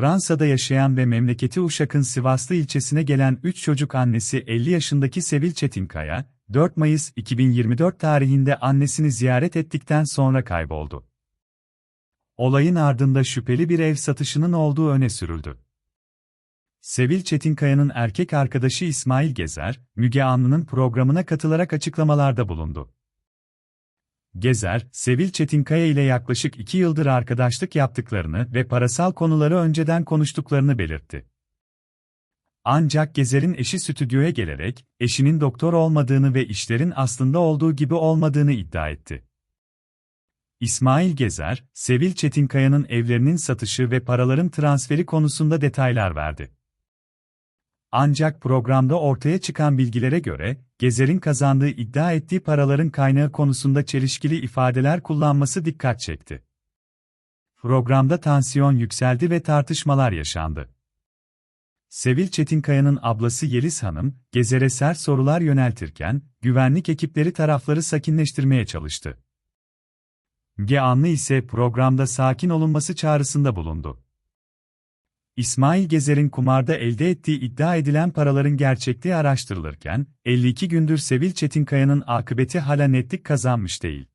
Fransa'da yaşayan ve memleketi Uşak'ın Sivaslı ilçesine gelen 3 çocuk annesi 50 yaşındaki Sevil Çetinkaya, 4 Mayıs 2024 tarihinde annesini ziyaret ettikten sonra kayboldu. Olayın ardında şüpheli bir ev satışının olduğu öne sürüldü. Sevil Çetinkaya'nın erkek arkadaşı İsmail Gezer, Müge Anlı'nın programına katılarak açıklamalarda bulundu. Gezer, Sevil Çetinkaya ile yaklaşık iki yıldır arkadaşlık yaptıklarını ve parasal konuları önceden konuştuklarını belirtti. Ancak Gezer'in eşi stüdyoya gelerek, eşinin doktor olmadığını ve işlerin aslında olduğu gibi olmadığını iddia etti. İsmail Gezer, Sevil Çetinkaya'nın evlerinin satışı ve paraların transferi konusunda detaylar verdi. Ancak programda ortaya çıkan bilgilere göre, Gezer'in kazandığı iddia ettiği paraların kaynağı konusunda çelişkili ifadeler kullanması dikkat çekti. Programda tansiyon yükseldi ve tartışmalar yaşandı. Sevil Çetinkaya'nın ablası Yeliz Hanım, Gezer'e sert sorular yöneltirken, güvenlik ekipleri tarafları sakinleştirmeye çalıştı. Müge Anlı ise programda sakin olunması çağrısında bulundu. İsmail Gezer'in kumarda elde ettiği iddia edilen paraların gerçekliği araştırılırken, 52 gündür Sevil Çetinkaya'nın akıbeti hala netlik kazanmış değil.